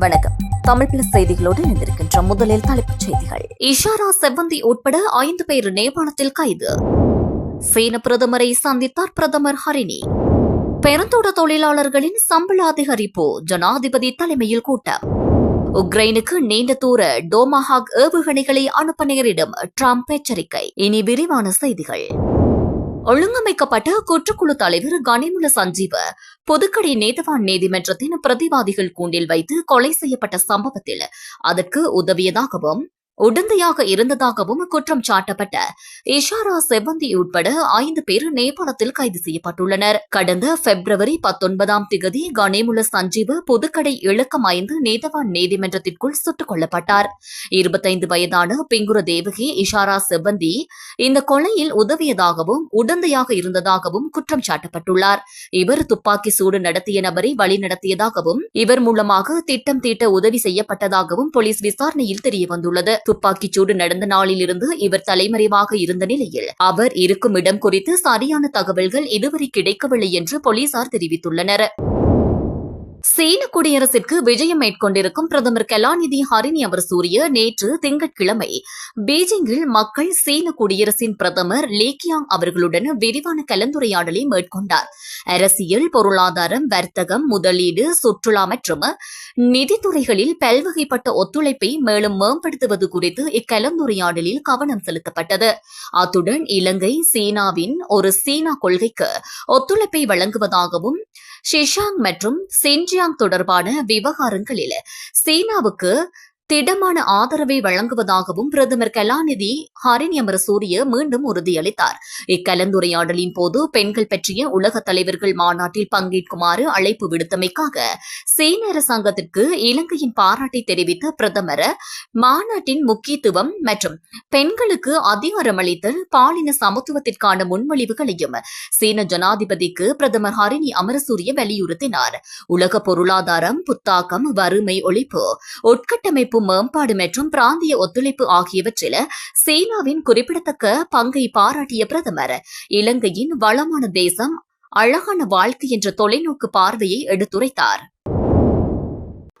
வணக்கம். தமிழ் பிளஸ் செய்திகளோடு இணைந்திருக்கின்ற முதலில் தலைப்புச் செய்திகள். இஷாரா செவ்வந்தி உட்பட ஐந்து பேர் நேபாளத்தில் கைது. சீன பிரதமரை சந்தித்தார் பிரதமர் ஹரிணி. பெருந்தோட்ட தொழிலாளர்களின் சம்பள அதிகரிப்பு ஜனாதிபதி தலைமையில் கூட்டம். உக்ரைனுக்கு நீண்ட தூர டோமாஹாக் ஏவுகணைகளை அனுப்ப நேரிடும் டிரம்ப் எச்சரிக்கை. இனி விரிவான செய்திகள். ஒழுங்கமைக்கப்பட்ட குற்றக்குழு தலைவர் கனிமுல சஞ்சீவ பொதுக்கடை நேதவான் நீதிமன்றத்தின் பிரதிவாதிகள் கூண்டில் வைத்து கொலை செய்யப்பட்ட சம்பவத்தில் அதற்கு உதவியதாகவும் உடந்தையாக இருந்ததாகவும் குற்றம் சாட்டப்பட்ட இஷாரா செவந்தி உட்பட ஐந்து பேர் நேபாளத்தில் கைது செய்யப்பட்டுள்ளனர். கடந்த பிப்ரவரி பத்தொன்பதாம் திகதி கணேமுல சஞ்சீவ் புதுக்கடை இலக்கம் ஐந்து நேதவான் நீதிமன்றத்திற்குள் சுட்டுக் கொல்லப்பட்டார். இருபத்தைந்து வயதான பிங்குர தேவகி இஷாரா செவந்தி இந்த கொலையில் உதவியதாகவும் உடந்தையாக இருந்ததாகவும் குற்றம் சாட்டப்பட்டுள்ளார். இவர் துப்பாக்கி சூடு நடத்திய நபரை வழிநடத்தியதாகவும் இவர் மூலமாக திட்டம் தீட்ட உதவி செய்யப்பட்டதாகவும் போலீஸ் விசாரணையில் தெரியவந்துள்ளது. துப்பாக்கிச் சூடு நடந்த நாளிலிருந்து இவர் தலைமறைவாக இருந்த நிலையில் அவர் இருக்கும் இடம் குறித்து சரியான தகவல்கள் இதுவரை கிடைக்கவில்லை என்று போலீசார் தெரிவித்துள்ளனர். சீன குடியரசிற்கு விஜயம் மேற்கொண்டிருக்கும் பிரதமர் கலாநிதி ஹரிணி அவர் சூரிய நேற்று திங்கட்கிழமை பீஜிங்கில் மக்கள் சீன குடியரசின் பிரதமர் லீக்கியாங் அவர்களுடன் விரிவான கலந்துரையாடலை மேற்கொண்டார். அரசியல் பொருளாதாரம் வர்த்தகம் முதலீடு சுற்றுலா மற்றும் நிதித்துறைகளில் பல்வகைப்பட்ட ஒத்துழைப்பை மேலும் மேம்படுத்துவது குறித்து இக்கலந்துரையாடலில் கவனம் செலுத்தப்பட்டது. அத்துடன் இலங்கை சீனாவின் ஒரு சீனா கொள்கைக்கு ஒத்துழைப்பை வழங்குவதாகவும் ஷிஷாங் மற்றும் சின் சின்ஜியாங் தொடர்பான விவகாரங்களில் சீனாவுக்கு திடமான ஆதரவை வழங்குவதாகவும் பிரதமர் கலாநிதி ஹரிணி சூரிய மீண்டும் உறுதியளித்தார். இக்கலந்துரையாடலின் போது பெண்கள் பற்றிய உலக தலைவர்கள் மாநாட்டில் பங்கேற்குமாறு அழைப்பு விடுத்தமைக்காக சீன அரசாங்கத்திற்கு இலங்கையின் பாராட்டை தெரிவித்த பிரதமர் மாநாட்டின் முக்கியத்துவம் மற்றும் பெண்களுக்கு அதிகாரம் அளித்தல் பாலின சமத்துவத்திற்கான முன்மொழிவுகளையும் சீன ஜனாதிபதிக்கு பிரதமர் ஹரிணி அமரசூரிய வலியுறுத்தினார். உலக பொருளாதாரம் புத்தாக்கம் வறுமை ஒழிப்பு உட்கட்டமைப்பு மேம்பாடு மற்றும் பிராந்திய ஒத்துழைப்பு ஆகியவற்றில் சீனாவின் குறிப்பிடத்தக்க பங்கை பாராட்டிய பிரதமர் இலங்கையின் வளமான தேசம் அழகான வாழ்க்கை என்ற தொலைநோக்கு பார்வையை எடுத்துரைத்தார்.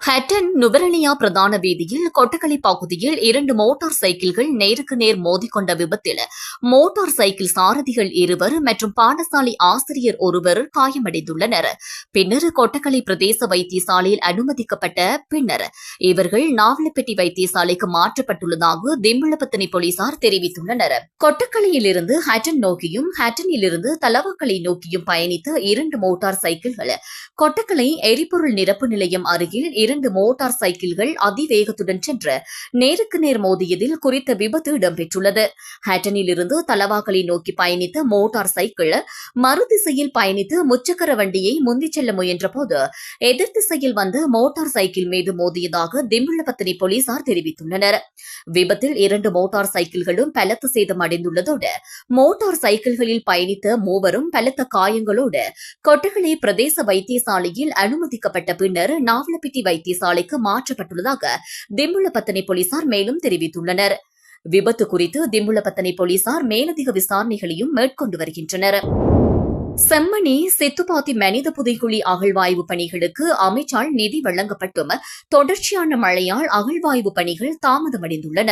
ஹட்டன் நுவரலியா பிரதான வீதியில் கொட்டக்கலை பகுதியில் இரண்டு மோட்டார் சைக்கிள்கள் நேருக்கு நேர் மோதிக்கொண்ட விபத்தில் மோட்டார் சைக்கிள் சாரதிகள் இருவர் மற்றும் பாடசாலை ஆசிரியர் ஒருவர் காயமடைந்துள்ளனர். பின்னர் கொட்டக்கலை பிரதேச வைத்தியசாலையில் அனுமதிக்கப்பட்ட பின்னர் இவர்கள் நாவலப்பட்டி வைத்தியசாலைக்கு மாற்றப்பட்டுள்ளதாக திம்பளப்பத்தனை போலீசார் தெரிவித்துள்ளனர். கொட்டக்கலையிலிருந்து ஹட்டன் நோக்கியும் ஹட்டனிலிருந்து தலவாக்கலை நோக்கியும் பயணித்த இரண்டு மோட்டார் சைக்கிள்கள் கொட்டக்கலை எரிபொருள் நிரப்பு நிலையம் அருகில் இரண்டு மோட்டார் சைக்கிள்கள் அதிவேகத்துடன் சென்று நேருக்கு நேர் மோதியதில் குறித்த விபத்து இடம்பெற்றுள்ளது. ஹட்டனிலிருந்து தலவாக்கலை நோக்கி பயணித்த மோட்டார் சைக்கிள் மறுதிசையில் பயணித்து முச்சக்கர வண்டியை முந்திச் செல்ல முயன்றபோது எதிர் திசையில் வந்த மோட்டார் சைக்கிள் மீது மோதியதாக திமிழபத்தினி போலீசார் தெரிவித்துள்ளனர். விபத்தில் இரண்டு மோட்டார் சைக்கிள்களும் பலத்த சேதம் அடைந்துள்ளதோடு மோட்டார் சைக்கிள்களில் பயணித்த மூவரும் பலத்த காயங்களோடு கொட்டகலை பிரதேச வைத்தியசாலையில் அனுமதிக்கப்பட்ட பின்னர் நாவலப்பிட்டி வைத்தியசாலைக்கு மாற்றப்பட்டுள்ளதாக திம்புளப்பத்தனை போலீசார் மேலும் தெரிவித்துள்ளனர். விபத்து குறித்து திம்புளப்பத்தனை போலீசார் மேலதிக விசாரணைகளையும் மேற்கொண்டு வருகின்றனர். செம்மணி சித்துப்பாத்தி மனித புதைக்குழி அகழ்வாய்வு பணிகளுக்கு அமைச்சால் நிதி வழங்கப்பட்டும் தொடர்ச்சியான மழையால் அகழ்வாய்வு பணிகள் தாமதமடைந்துள்ளன.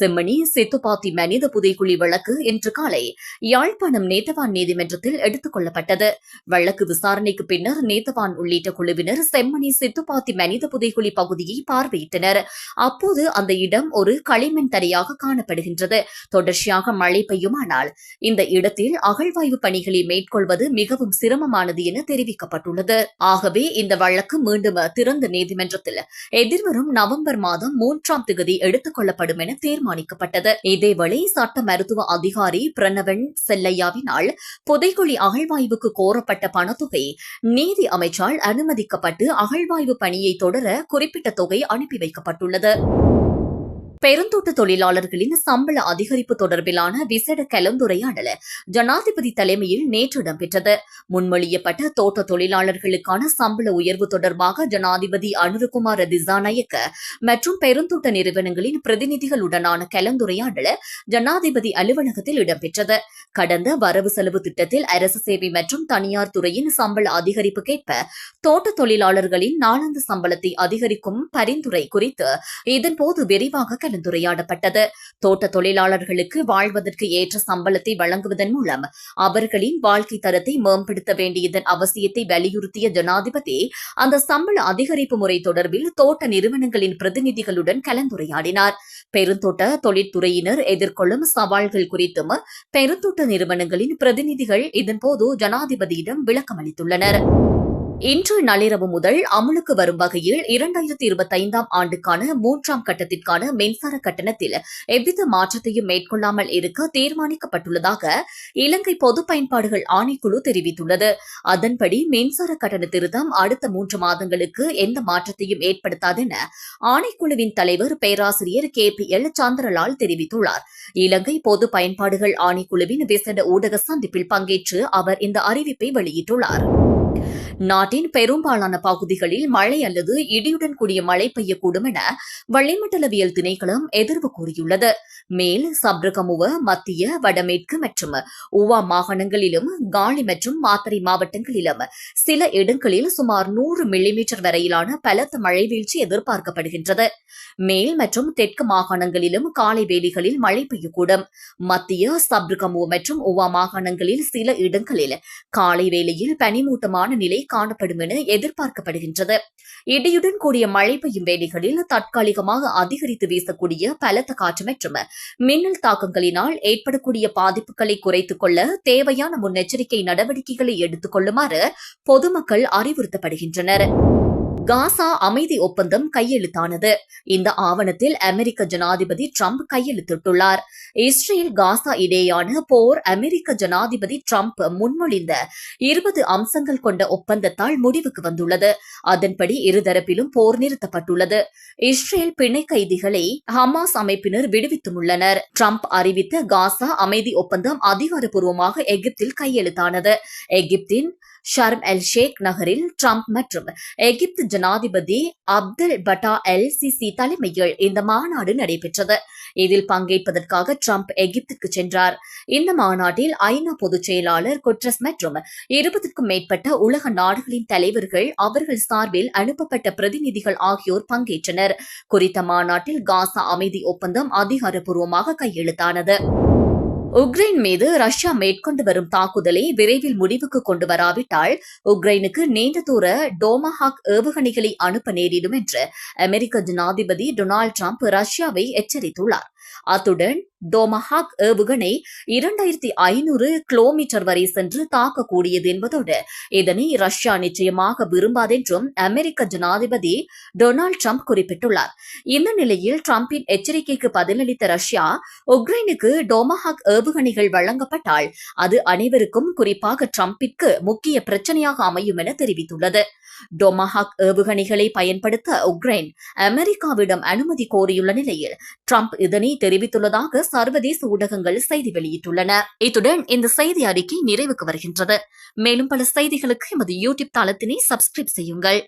செம்மணி சித்துப்பாத்தி மனித புதைக்குழி வழக்கு இன்று காலை யாழ்ப்பாணம் நேதவான் நீதிமன்றத்தில் எடுத்துக் கொள்ளப்பட்டது. வழக்கு விசாரணைக்கு பின்னர் நேதவான் உள்ளிட்ட குழுவினர் செம்மணி சித்துப்பாத்தி மனித புதைக்குழி பகுதியை பார்வையிட்டனர். அப்போது அந்த இடம் ஒரு களிமண் தரையாக காணப்படுகின்றது. தொடர்ச்சியாக மழை பெய்யுமானால் இந்த இடத்தில் அகழ்வாய்வு பணிகளை மேற்கொள்வது மிகவும் சிரமமானது என தெரிவிக்கப்பட்டுள்ளது. ஆகவே இந்த வழக்கு மீண்டும் திறந்த நீதிமன்றத்தில் எதிர்வரும் நவம்பர் மாதம் மூன்றாம் திகதி எடுத்துக் கொள்ளப்படும் என தீர்மானிக்கப்பட்டது. இதேவேளை சட்ட மருத்துவ அதிகாரி பிரணவன் செல்லையாவினால் புதைக்குழி அகழ்வாய்வுக்கு கோரப்பட்ட பணத்தொகை நீதி அமைச்சால் அனுமதிக்கப்பட்டு அகழ்வாய்வு பணியை தொடர குறிப்பிட்ட தொகை அனுப்பி வைக்கப்பட்டுள்ளது. பெருந்தோட்ட தொழிலாளர்களின் சம்பள அதிகரிப்பு தொடர்பிலான விசேட கலந்துரையாடல் ஜனாதிபதி தலைமையில் நேற்று இடம்பெற்றது. முன்மொழியப்பட்ட தோட்ட தொழிலாளர்களுக்கான சம்பள உயர்வு தொடர்பாக ஜனாதிபதி அனுருகுமார் திசாநாயக்க மற்றும் பெருந்தோட்ட நிறுவனங்களின் பிரதிநிதிகளுடனான கலந்துரையாடல் ஜனாதிபதி அலுவலகத்தில் இடம்பெற்றது. கடந்த வரவு செலவு திட்டத்தில் அரசு சேவை மற்றும் தனியார் துறையின் சம்பள அதிகரிப்புக்கேற்ப தோட்ட தொழிலாளர்களின் நாளாந்த சம்பளத்தை அதிகரிக்கும் பரிந்துரை குறித்து இதன்போது விரிவாக கலந்துரையாடப்பட்டது தோட்ட தொழிலாளர்களுக்கு வாழ்வதற்கு ஏற்ற சம்பளத்தை வழங்குவதன் மூலம் அவர்களின் வாழ்க்கை தரத்தை மேம்படுத்த வேண்டியதன் அவசியத்தை வலியுறுத்திய ஜனாதிபதி அந்த சம்பள அதிகரிப்பு முறை தொடர்பில் தோட்ட நிறுவனங்களின் பிரதிநிதிகளுடன் கலந்துரையாடினார். பெருந்தோட்ட தொழிற்துறையினர் எதிர்கொள்ளும் சவால்கள் குறித்தும் பெருந்தோட்ட நிறுவனங்களின் பிரதிநிதிகள் இதன்போது ஜனாதிபதியிடம் விளக்கமளித்துள்ளனர். இன்று நள்ளிரவு முதல் அமலுக்கு வரும் வகையில் இரண்டாயிரத்தி இருபத்தைந்தாம் ஆண்டுக்கான மூன்றாம் கட்டத்திற்கான மின்சார கட்டணத்தில் எவ்வித மாற்றத்தையும் மேற்கொள்ளாமல் இருக்க தீர்மானிக்கப்பட்டுள்ளதாக இலங்கை பொது பயன்பாடுகள் ஆணைக்குழு தெரிவித்துள்ளது. அதன்படி மின்சார கட்டண திருத்தம் அடுத்த மூன்று மாதங்களுக்கு எந்த மாற்றத்தையும் ஏற்படுத்தாது என ஆணைக்குழுவின் தலைவர் பேராசிரியர் கே பி எல் சந்திரலால் தெரிவித்துள்ளார். இலங்கை பொது பயன்பாடுகள் ஆணைக்குழுவின் விசேட ஊடக சந்திப்பில் பங்கேற்று அவர் இந்த அறிவிப்பை வெளியிட்டுள்ளார். நாட்டின் பெரும்பாலான பகுதிகளில் மழை அல்லது இடியுடன் கூடிய மழை பெய்யக்கூடும் என வளிமண்டலவியல் திணைக்களம் எதிர்வு கூறியுள்ளது. மேல் சப்ரகமுவ மத்திய வடமேற்கு மற்றும் உவா மாகாணங்களிலும் காலி மற்றும் மாத்தறை மாவட்டங்களிலும் சில இடங்களில் சுமார் நூறு மில்லிமீட்டர் வரையிலான பலத்த மழை வீழ்ச்சி எதிர்பார்க்கப்படுகின்றது. மேல் மற்றும் தெற்கு மாகாணங்களிலும் காலை வேளைகளில் மழை பெய்யக்கூடும். மத்திய சப்ரகமுவ மற்றும் உவா மாகாணங்களில் சில இடங்களில் காலை வேளையில் பனிமூட்டமான நிலை காணப்படும் என எதிர்பார்க்கப்படுகின்றது. இடியுடன் கூடிய மழை பெய்யும் வேலைகளில் தற்காலிகமாக அதிகரித்து வீசக்கூடிய பலத்த காற்று மற்றும் மின்னல் தாக்கங்களினால் ஏற்படக்கூடிய பாதிப்புகளை குறைத்துக் கொள்ள தேவையான முன்னெச்சரிக்கை நடவடிக்கைகளை எடுத்துக் கொள்ளுமாறு பொதுமக்கள் அறிவுறுத்தப்படுகின்றனர். காசா அமைதி ஒப்பந்தம் கையெழுத்தானது. இந்த ஆவணத்தில் அமெரிக்க ஜனாதிபதி ட்ரம்ப் கையெழுத்திட்டுள்ளார். இஸ்ரேல் காசா இடையேயான போர் அமெரிக்க ஜனாதிபதி ட்ரம்ப் முன்மொழிந்த இருபது அம்சங்கள் கொண்ட ஒப்பந்தத்தால் முடிவுக்கு வந்துள்ளது. அதன்படி இருதரப்பிலும் போர் நிறுத்தப்பட்டுள்ளது. இஸ்ரேல் பிணை கைதிகளை ஹமாஸ் அமைப்பினர் விடுவித்துள்ளனர். ட்ரம்ப் அறிவித்த காசா அமைதி ஒப்பந்தம் அதிகாரப்பூர்வமாக எகிப்தில் கையெழுத்தானது. எகிப்தின் ஷர்ம் எல் ஷேக் நகரில் ட்ரம்ப் மற்றும் எகிப்து ஜனாதிபதி அப்துல் பட்டா எல் சிசி தலைமையில் இந்த மாநாடு நடைபெற்றது. இதில் பங்கேற்பதற்காக ட்ரம்ப் எகிப்துக்கு சென்றார். இந்த மாநாட்டில் ஐநா பொதுச் செயலாளர் குட்ரஸ் மற்றும் இருபதுக்கும் மேற்பட்ட உலக நாடுகளின் தலைவர்கள் அவர்கள் சார்பில் அனுப்பப்பட்ட பிரதிநிதிகள் ஆகியோர் பங்கேற்றனர். குறித்த மாநாட்டில் காசா அமைதி ஒப்பந்தம் அதிகாரப்பூர்வமாக கையெழுத்தானது. உக்ரைன் மீது ரஷ்யா மேற்கொண்டு வரும் தாக்குதலை விரைவில் முடிவுக்கு கொண்டு வராவிட்டால் உக்ரைனுக்கு நீண்ட தூர டோமஹாக் ஏவுகணைகளை அனுப்ப நேரிடும் என்று அமெரிக்க ஜனாதிபதி டொனால்டு டிரம்ப் ரஷ்யாவை எச்சரித்துள்ளார். அத்துடன் டோமஹாக் ஏவுகணை இரண்டாயிரத்தி ஐநூறு கிலோமீட்டர் வரை சென்று தாக்கக்கூடியது என்பதோடு இதனை ரஷ்யா நிச்சயமாக விரும்பாதென்றும் அமெரிக்க ஜனாதிபதி டொனால்டு ட்ரம்ப் குறிப்பிட்டுள்ளார். இந்த நிலையில் டிரம்பின் எச்சரிக்கைக்கு பதிலளித்த ரஷ்யா உக்ரைனுக்கு டோமஹாக் ஏவுகணைகள் வழங்கப்பட்டால் அது அனைவருக்கும் குறிப்பாக ட்ரம்பிற்கு முக்கிய பிரச்சனையாக அமையும் என தெரிவித்துள்ளது. டொமஹாக் ஏவுகணைகளை பயன்படுத்த உக்ரைன் அமெரிக்காவிடம் அனுமதி கோரியுள்ள நிலையில் ட்ரம்ப் இதனை தெரிவித்துள்ளதாக சர்வதேச ஊடகங்கள் செய்தி வெளியிட்டுள்ளன. இத்துடன் இந்த செய்தி அறிக்கை நிறைவுக்கு வருகின்றது. மேலும் பல செய்திகளுக்கு எமது யூடியூப் தளத்தினை சப்ஸ்கிரைப் செய்யுங்கள்.